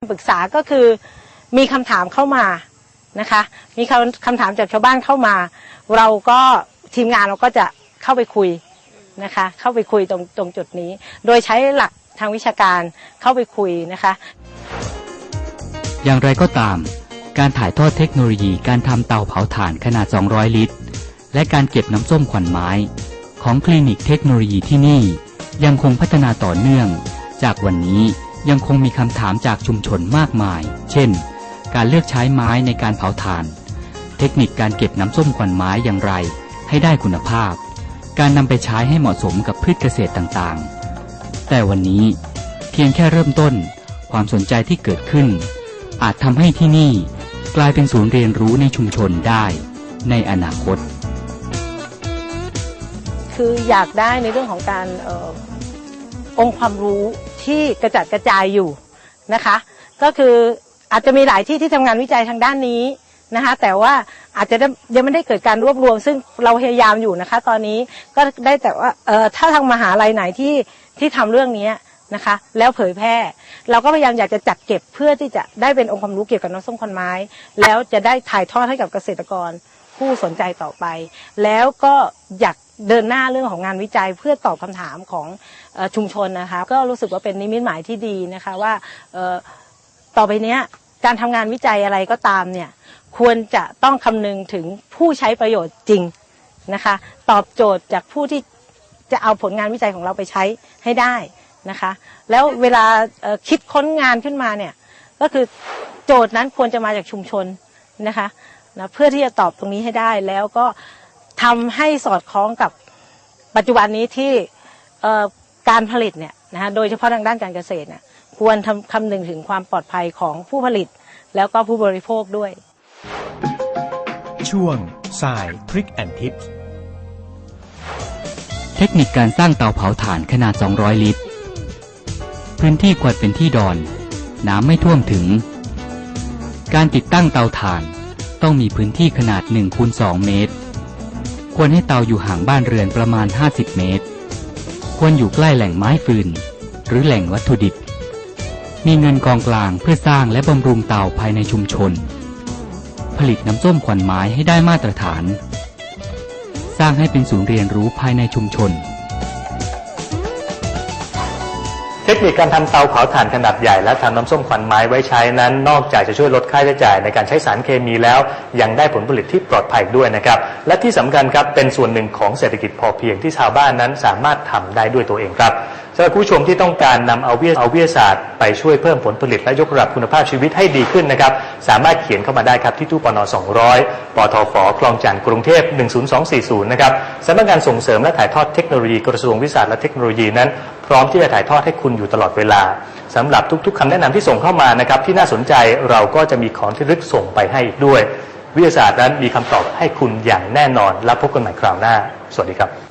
ปรึกษาก็คือมีคำถามเข้ามานะคะ มีคำคำถามจากชาวบ้านเข้ามา เราก็ทีมงานเราก็จะเข้าไปคุยนะคะ เข้าไปคุยตรงตรงจุดนี้ โดยใช้หลักทางวิชาการเข้าไปคุยนะคะ อย่างไรก็ตาม การถ่ายทอดเทคโนโลยีการทำเตาเผาถ่านขนาด 200 ลิตร และการเก็บน้ำส้มขวัญไม้ ของคลินิกเทคโนโลยีที่นี่ยังคงพัฒนาต่อเนื่อง จากวันนี้ ยังคงมีคำถามจากชุมชนมากมาย เช่น การเลือกใช้ไม้ในการเผาถ่าน เทคนิคการเก็บน้ำส้มขวัญไม้อย่างไร ให้ได้คุณภาพ การนำไปใช้ให้เหมาะสมกับพืชเกษตรต่างๆ แต่วันนี้เพียงแค่เริ่มต้น ความสนใจที่เกิดขึ้น อาจทำให้ที่นี่ กลายเป็นศูนย์เรียนรู้ในชุมชนได้ ในอนาคต คืออยากได้ในเรื่องของการออองค์ความรู้ ที่กระจัดกระจายอยู่นะคะ ก็คืออาจจะมีหลายที่ที่ทำงานวิจัยทางด้านนี้นะคะ แต่ว่าอาจจะยังไม่ได้เกิดการรวบรวม ซึ่งเราพยายามอยู่นะคะ ตอนนี้ก็ได้แต่ว่าเออถ้าทางมหาลัยไหนที่ที่ทำเรื่องนี้นะคะ แล้วเผยแพร่ เราก็พยายามอยากจะจัดเก็บเพื่อที่จะได้เป็นองค์ความรู้เกี่ยวกับน้ำส้มคนไม้ แล้วจะได้ถ่ายทอดให้กับเกษตรกรผู้สนใจต่อไป แล้วก็อยาก เดินหน้าเรื่องของงานวิจัยเพื่อตอบคำถามของออชุมชนนะคะก็รู้สึกว่าเป็นนิมิตหมายที่ดีนะคะว่าต่อไปนี้การทำงานวิจัยอะไรก็ตามเนี่ยควรจะต้องคำนึงถึงผู้ใช้ประโยชน์จริงนะคะตอบโจทย์จากผู้ที่จะเอาผลงานวิจัยของเราไปใช้ให้ได้นะคะแล้วเวลาคิดค้นงานขึ้นมาเนี่ยก็คือโจทย์นั้นควรจะมาจากชุมชนนะคะนะเพื่อที่จะตอบตรงนี้ให้ได้แล้วก็ ทำให้สอดคล้องกับปัจจุบันนี้ที่การผลิตเนี่ยนะฮะโดยเฉพาะทางด้านการเกษตรเนี่ยควรทำคำนึงถึงความปลอดภัยของผู้ผลิต แล้วก็ผู้บริโภคด้วย ช่วงสายทริคแอนทิปเทคนิคการสร้างเตาเผาถ่านขนาด 200 ลิตร พื้นที่ควรเป็นที่ดอน น้ำไม่ท่วมถึง การติดตั้งเตาถ่านต้องมีพื้นที่ขนาด1คูณ2เมตร ควรให้เตาอยู่ห่างบ้านเรือนประมาณ 50 เมตร ควรอยู่ใกล้แหล่งไม้ฟืน หรือแหล่งวัตถุดิบ มีเงินกองกลางเพื่อสร้างและบำรุงเตาภายในชุมชน ผลิตน้ำส้มขวัญไม้ให้ได้มาตรฐาน สร้างให้เป็นศูนย์เรียนรู้ภายในชุมชน เทคนิคการทำเตาเผาถ่านขนาดใหญ่และทำน้ำส้มควันไม้ไว้ใช้นั้น นอกจากจะช่วยลดค่าใช้จ่ายในการใช้สารเคมีแล้ว ยังได้ผลผลิตที่ปลอดภัยด้วยนะครับ และที่สำคัญครับเป็นส่วนหนึ่งของเศรษฐกิจพอเพียงที่ชาวบ้านนั้นสามารถทำได้ด้วยตัวเองครับ สำหรับผู้ชมที่ต้องการนำเอาวิทยาเอาวิทยาศาสตร์ไปช่วยเพิ่มผลผลิตและยกระดับคุณภาพชีวิตให้ดีขึ้นนะครับ สามารถเขียนเข้ามาได้ครับที่ตู้ปน200ปทฟคลองจันทร์กรุงเทพ 10240 นะครับสำนักงานส่งเสริมและถ่ายทอดเทคโนโลยีกระทรวงวิทยาศาสตร์และเทคโนโลยีนั้น พร้อมที่จะถ่ายทอดให้คุณอยู่ตลอดเวลาสำหรับทุกๆคำแนะนำที่ส่งเข้ามานะครับที่น่าสนใจเราก็จะมีของที่ระลึกส่งไปให้อีกด้วย วิทยาศาสตร์นั้นมีคำตอบให้คุณอย่างแน่นอน แล้วพบกันใหม่คราวหน้า สวัสดีครับ